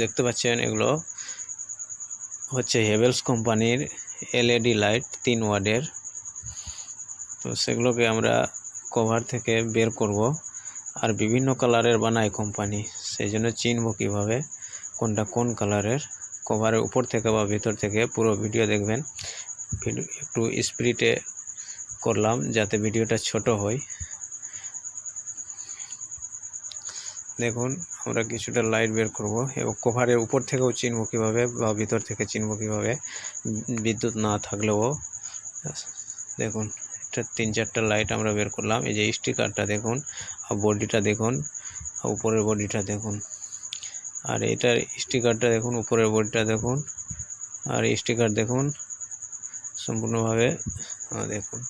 দেখতে পাচ্ছেন এগুলো হচ্ছে হেভেলস কোম্পানির এলইডি লাইট তিন ওয়ার্ডের। তো সেগুলোকে আমরা কভার থেকে বের করব আর বিভিন্ন কালারের বানায় কোম্পানি। সেই জন্য চিনব কীভাবে কোনটা কোন কালারের কভারের উপর থেকে বা ভিতর থেকে পুরো ভিডিও দেখবেন। একটু স্পিডে করলাম যাতে ভিডিওটা ছোট হয়। দেখুন, আমরা কিছুটা লাইট বের করব এবং কভারের উপর থেকেও চিনব কীভাবে বা ভিতর থেকে চিনব কীভাবে। বিদ্যুৎ না থাকলেও দেখুন এটা তিন চারটা লাইট আমরা বের করলাম। এই যে স্টিকারটা দেখুন, আর বডিটা দেখুন, আর উপরের বডিটা দেখুন। আর এটার স্টিকারটা দেখুন, উপরের বডিটা দেখুন, আর স্টিকার দেখুন, সম্পূর্ণভাবে দেখুন।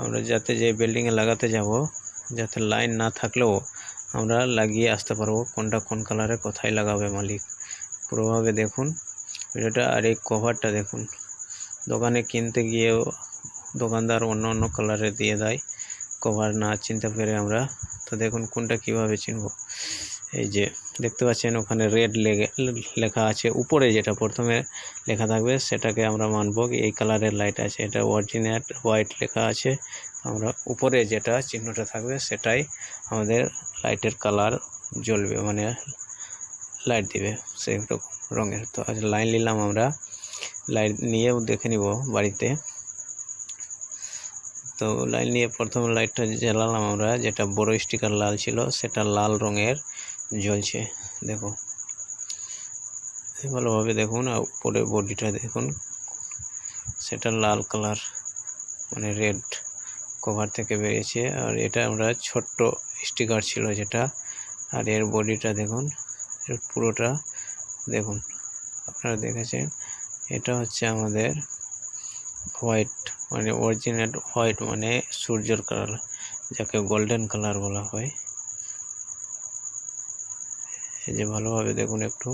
আমরা যাতে যে বিল্ডিংয়ে লাগাতে যাব, যাতে লাইন না থাকলেও আমরা লাগিয়ে আসতে পারব কোনটা কোন কালারে কোথায় লাগাবে মালিক। পুরোভাবে দেখুন ভিডিওটা আর এই কভারটা দেখুন। দোকানে কিনতে গিয়েও দোকানদার অন্য অন্য কালারে দিয়ে দেয়। কভার না চিনতে পেরে আমরা, তো দেখুন কোনটা কীভাবে চিনব। এই যে দেখতে পাচ্ছেন, ওখানে রেড লেখা আছে, উপরে যেটা প্রথমে লেখা থাকবে, সেটাকে আমরা মানব এই কালারের লাইট আছে, এটা অরিজিনাল হোয়াইট লেখা আছে, আমরা উপরে যেটা চিহ্নটা থাকবে, সেটাই আমাদের লাইটের কালার জ্বলবে মানে লাইট দিবে সেই রঙের। তো আজ লাইন নিলাম আমরা লাইট নিয়েও দেখে নিব বাড়িতে। তো লাইন নিয়ে প্রথম লাইটটা জ্বালালাম আমরা, যেটা বড় স্টিকার লাল ছিল, সেটা লাল রঙের। জ্বলছে, দেখো। ভালোভাবে দেখুন, আর উপরে বডিটা দেখুন। সেটা লাল কালার মানে রেড কভার থেকে বেরিয়েছে। আর এটা আমরা ছোট্ট স্টিকার ছিল যেটা, আর এর বডিটা দেখুন, এর পুরোটা দেখুন। আপনারা দেখেছেন, এটা হচ্ছে আমাদের হোয়াইট মানে অরিজিনাল হোয়াইট মানে সূর্যের কালার, যাকে গোল্ডেন কালার বলা হয়। এই যে ভালোভাবে দেখুন একটু।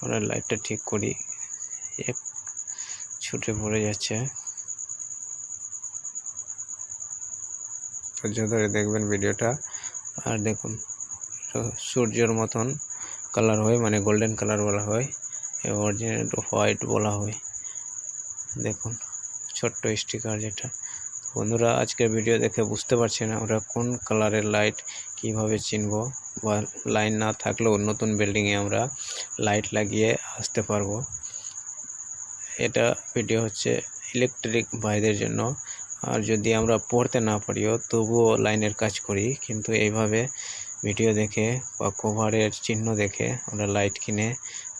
আমরা লাইটটা ঠিক করি। এক, ছুটে পড়ে যাচ্ছে। ধৈর্য ধরে দেখবেন ভিডিওটা। আর দেখুন সূর্যের মতন কালার হয় মানে গোল্ডেন কালার বলা হয় অরিজিনাল হোয়াইট বলা হয়। দেখুন, ছোট্ট স্টিকার যেটা। বন্ধুরা, আজকের ভিডিও দেখে বুঝতে পারছেন আমরা কোন কালারের লাইট কীভাবে চিনব বা লাইন না থাকলেও নতুন বিল্ডিংয়ে আমরা লাইট লাগিয়ে আসতে পারব। এটা ভিডিও হচ্ছে ইলেকট্রিক ভাইদের জন্য। আর যদি আমরা পড়তে না পারিও তবুও লাইনের কাজ করি, কিন্তু এইভাবে ভিডিও দেখে বা কভারের চিহ্ন দেখে আমরা লাইট কিনে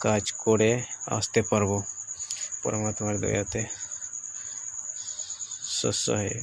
কাজ করে আসতে পারব। পরমাত্মার দয়াতে। শস্য হয়ে